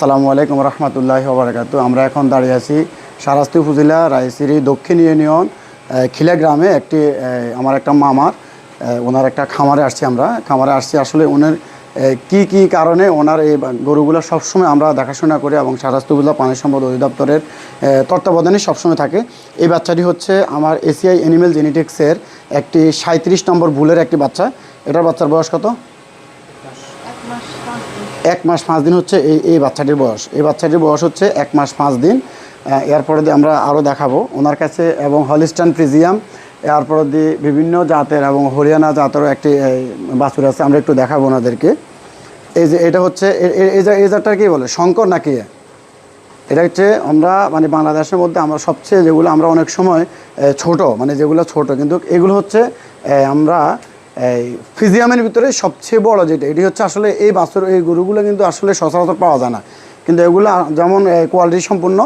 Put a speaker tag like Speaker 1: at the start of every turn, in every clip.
Speaker 1: আসসালামু আলাইকুম রহমতুল্লাহ বারাকাতু। আমরা এখন দাঁড়িয়ে আছি সারাস্তি উপজেলা রায়সিরি দক্ষিণ ইউনিয়ন খিলা গ্রামে একটি আমার একটা মামার ওনার একটা খামারে আসছি আমরা। খামারে আসছি আসলে ওনার কি কি কারণে ওনার এই গরুগুলো সবসময় আমরা দেখাশোনা করি এবং সারাস্তি উপজেলা পানি সম্পদ অধিদপ্তরের তত্ত্বাবধানে সবসময় থাকে। এই বাচ্চাটি হচ্ছে আমার এসিআই অ্যানিমেল জেনেটিক্সের একটি সাঁত্রিশ নম্বর ভুলের একটি বাচ্চা। এটার বাচ্চার বয়স কত? এক মাস পাঁচ দিন হচ্ছে এই এই বাচ্চাটির বয়স। এই বাচ্চাটির বয়স হচ্ছে এক মাস পাঁচ দিন। এরপরে দিয়ে আমরা আরও দেখাবো। ওনার কাছে এবং হলিস্টান ফ্রিজিয়াম এরপরে দিয়ে বিভিন্ন জাতের এবং হরিয়ানা জাতেরও একটি বাছুর আছে। আমরা একটু দেখাবো ওনাদেরকে। এই যে, এটা হচ্ছে এই জাতটা কি বলে? শঙ্কর নাকি এটা হচ্ছে আমরা মানে বাংলাদেশের মধ্যে আমরা সবচেয়ে যেগুলো আমরা অনেক সময় ছোট মানে যেগুলো ছোট, কিন্তু এগুলো হচ্ছে আমরা এই ফিজিয়ামের ভিতরে সবচেয়ে বড় যেটা, এটি হচ্ছে আসলে এই বাছর, এই গরুগুলো কিন্তু আসলে সচরাচর পাওয়া যায় না। কিন্তু এগুলো যেমন কোয়ালিটি সম্পূর্ণ,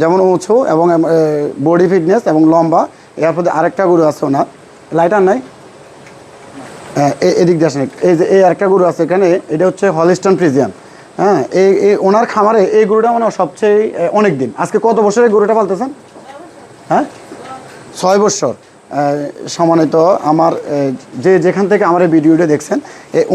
Speaker 1: যেমন উঁচু এবং বডি ফিটনেস এবং লম্বা এরপর আরেকটা গরু আছে ওনার। লাইটার নাই? এদিক দিয়ে এই যে, এই আরেকটা গরু আছে এখানে, এটা হচ্ছে হলিস্টন ফ্রিজিয়াম হ্যাঁ এই এই ওনার খামারে এই গরুটা মানে সবচেয়ে অনেক দিন আজকে কত বছর এই গরুটা পালতেছেন? হ্যাঁ? ছয় বছর। সম্মানিত আমার যে যেখান থেকে আমার এই ভিডিওটা দেখছেন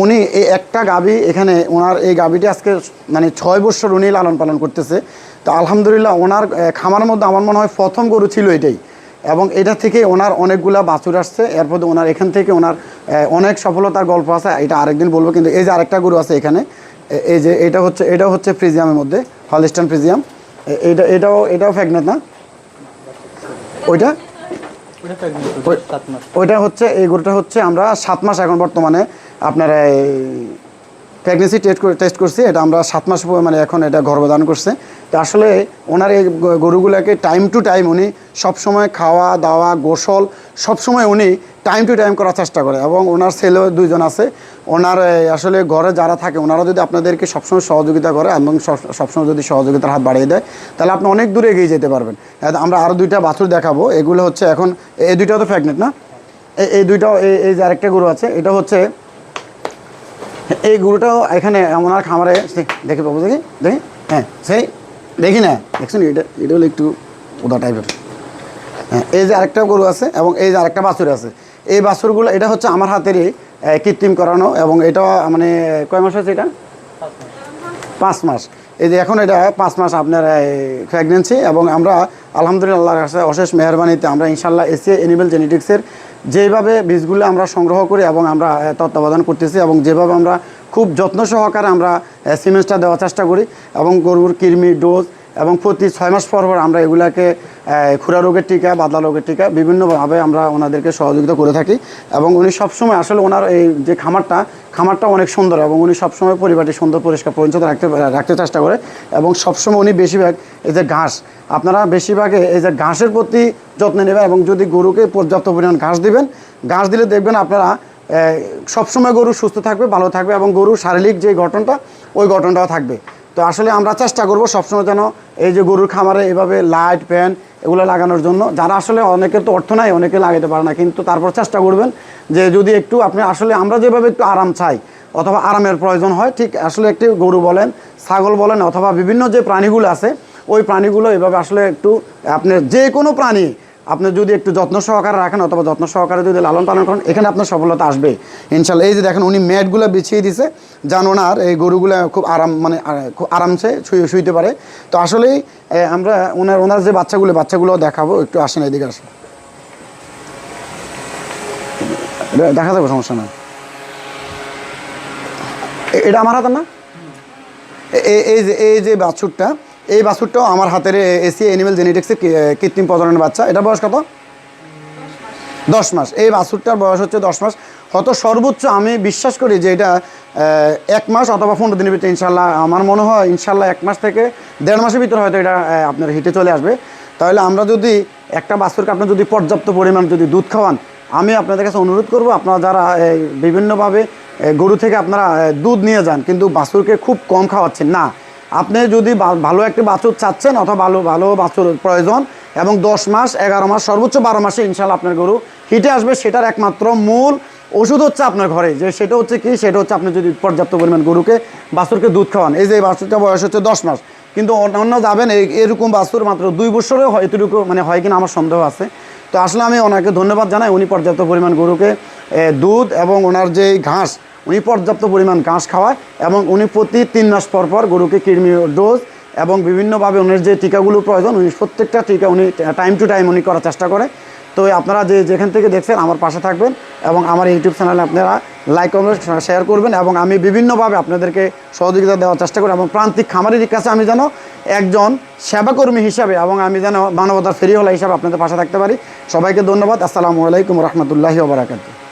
Speaker 1: উনি এই একটা গাবি এখানে ওনার এই গাবিটি আজকে মানে ছয় বছর উনি লালন পালন করতেছে। তো আলহামদুলিল্লাহ ওনার এ, খামারের মধ্যে আমার মনে হয় প্রথম গরু ছিল এটাই। এবং এটা থেকে ওনার অনেকগুলা বাছুর আসছে। এরপর ওনার এখান থেকে ওনার অনেক সফলতার গল্প আছে। এটা আরেকদিন বলব কিন্তু এই যে আরেকটা গরু আছে এখানে এই যে এটা হচ্ছে এটা হচ্ছে ফ্রিজিয়ামের মধ্যে হলিস্টান ফ্রিজিয়াম। এটা এটাও এটাও ফ্যাগনেট না? ওইটা? ওইটা হচ্ছে এই গরুটা হচ্ছে আমরা সাত মাস এখন বর্তমানে আপনার প্রেগনেন্সি টেস্ট টেস্ট করছি, এটা আমরা সাত মাস পর মানে এখন এটা গর্ভধান করছে। তো আসলে ওনার এই গরুগুলোকে টাইম টু টাইম উনি সবসময় খাওয়া, দাওয়া, গোসল, সবসময় উনি টাইম টু টাইম করার চেষ্টা করে। এবং ওনার ছেলেও দুইজন আছে। ওনার আসলে ঘরে যারা থাকে, ওনারা যদি আপনাদেরকে সবসময় সহযোগিতা করে এবং সব- সবসময় যদি সহযোগিতার হাত বাড়িয়ে দেয়, তাহলে আপনি অনেক দূরে এগিয়ে যেতে পারবেন। আমরা আরও দুইটা বাছুর দেখাবো। এগুলো হচ্ছে এখন এই দুইটাও তো প্রেগনেন্ট না? এই- দুইটাও এই যে আরেকটা গরু আছে, এটা হচ্ছে এই গরুটাও এখানে ওনার খামারে দেখে পাবো, দেখি দেখি হ্যাঁ সেই, দেখি না, দেখছেন, এটা এটা হলো একটু উদা টাইপের হ্যাঁ এই যে আরেকটা গরু আছে এবং এই যে আরেকটা বাছুর আছে। এই বাছুরগুলো, এটা হচ্ছে আমার হাতেরই কৃত্রিম করানো এবং এটা মানে কয় মাস হয়েছে এটা? পাঁচ মাস। এই যে এখন এটা পাঁচ মাস আপনার প্রেগনেন্সি এবং আমরা আলহামদুলিল্লাহ কাছে অশেষ মেহরবানিতে আমরা ইনশাল্লাহ এসে এনিমেল জেনেটিক্সের যেভাবে বীজগুলো আমরা সংগ্রহ করি এবং আমরা তত্ত্বাবধান করতেছি এবং যেভাবে আমরা খুব যত্ন সহকারে আমরা সিমেন্সটা দেওয়ার চেষ্টা করি এবং গরুর কৃমি, ডোজ এবং প্রতি ছয় মাস পর পর আমরা এগুলাকে খুরা রোগের টিকা, বাদলা রোগের টিকা বিভিন্নভাবে আমরা ওনাদেরকে সহযোগিতা করে থাকি। এবং উনি সবসময় আসলে ওনার এই যে খামারটা খামারটা অনেক সুন্দর এবং উনি সবসময় পরিবারটি সুন্দর, পরিষ্কার, পরিচ্ছন্ন রাখতে রাখতে চেষ্টা করে। এবং সবসময় উনি বেশিরভাগ এই যে ঘাস, আপনারা বেশিরভাগে এই যে ঘাসের প্রতি যত্ন নেবেন এবং যদি গরুকে পর্যাপ্ত পরিমাণ ঘাস দিবেন, ঘাস দিলে দেখবেন আপনারা সবসময় গরু সুস্থ থাকবে, ভালো থাকবে এবং গরুর শারীরিক যে গঠনটা, ওই গঠনটাও থাকবে। তো আসলে আমরা চেষ্টা করব সবসময় যেন এই যে গরুর খামারে এভাবে লাইট, ফ্যান এগুলো লাগানোর জন্য, যারা আসলে অনেকের তো অর্থ নাই, অনেকে লাগাতে পারে না, কিন্তু তারপর চেষ্টা করবেন যে যদি একটু আপনি আসলে আমরা যেভাবে একটু আরাম চাই অথবা আরামের প্রয়োজন হয়, ঠিক আসলে একটি গরু বলেন, ছাগল বলেন অথবা বিভিন্ন যে প্রাণীগুলো আছে, ওই প্রাণীগুলো এভাবে আসলে একটু আপনার যে কোনো প্রাণী আপনি যদি একটু যত্ন সহকারে রাখেন অথবা যত্ন সহকারে যদি লালন পালন করেন, এখানে আপনার সফলতা আসবে। ইনশাল্লাহ এই যে দেখেন, উনি ম্যাটগুলো বিছিয়ে দিছে। যান ওনার এই গরুগুলো খুব আরাম মানে খুব আরামসে শুয়ে, শুইতে পারে। তো আসলেই আমরা ওনার ওনার যে বাচ্চাগুলো বাচ্চাগুলো দেখাবো। একটু আসেন এদিকে আসেন। দেখা যাবে, সমস্যা না এটা আমার হাতে না? এই যে এই যে বাছুরটা এই বাছুরটাও আমার হাতের এসি অ্যানিমেল জেনেটিক্সের কৃত্রিম প্রজননের বাচ্চা। এটা বয়স কত? দশ মাস। এই বাছুরটার বয়স হচ্ছে দশ মাস। হয়তো সর্বোচ্চ আমি বিশ্বাস করি যে এটা এক মাস অথবা পনেরো দিনের ভিতরে ইনশাল্লাহ আমার মনে হয় ইনশাল্লাহ এক মাস থেকে দেড় মাসের ভিতরে হয়তো এটা আপনার হিটে চলে আসবে। তাহলে আমরা যদি একটা বাছুরকে আপনার যদি পর্যাপ্ত পরিমাণ যদি দুধ খাওয়ান, আমি আপনাদের কাছে অনুরোধ করব, আপনারা যারা বিভিন্নভাবে গরু থেকে আপনারা দুধ নিয়ে যান, কিন্তু বাছুরকে খুব কম খাওয়াচ্ছেন, না। আপনি যদি ভালো একটি বাছুর চাচ্ছেন অথবা ভালো ভালো বাছুর প্রয়োজন এবং দশ মাস, এগারো মাস, সর্বোচ্চ বারো মাসে ইনশাল্লাহ আপনার গরু হিটে আসবে, সেটার একমাত্র মূল ওষুধ হচ্ছে আপনার ঘরে। যে সেটা হচ্ছে কি? সেটা হচ্ছে আপনি যদি পর্যাপ্ত পরিমাণ গরুকে, বাছুরকে দুধ খাওয়ান। এই যে বাছুরটা বয়স হচ্ছে দশ মাস। কিন্তু অন্য যাবেন, এই এরকম বাছুর মাত্র দুই বছরেও এতটুকু মানে হয় কিনা আমার সন্দেহ আছে। তো আসলে আমি ওনাকে ধন্যবাদ জানাই, উনি পর্যাপ্ত পরিমাণ গরুকে দুধ এবং ওনার যে ঘাস, উনি পর্যাপ্ত পরিমাণ ঘাস খাওয়ায় এবং উনি প্রতি তিন মাস পর পর গরুকে কৃমি ডোজ এবং বিভিন্নভাবে ওনার যে টিকাগুলো প্রয়োজন, উনি প্রত্যেকটা টিকা উনি টাইম টু টাইম উনি করার চেষ্টা করে। তো আপনারা যে যেখান থেকে দেখছেন আমার পাশে থাকবেন এবং আমার ইউটিউব চ্যানেলে আপনারা লাইক কমেন্ট শেয়ার করবেন এবং আমি বিভিন্নভাবে আপনাদেরকে সহযোগিতা দেওয়ার চেষ্টা করি এবং প্রান্তিক খামারির কাছে আমি যেন একজন সেবাকর্মী হিসাবে এবং আমি যেন মানবতার ফেরিওয়ালা হিসাবে আপনাদের পাশে থাকতে পারি। সবাইকে ধন্যবাদ। আসসালামু আলাইকুম রহমতুল্লাহি ওবরাকাতু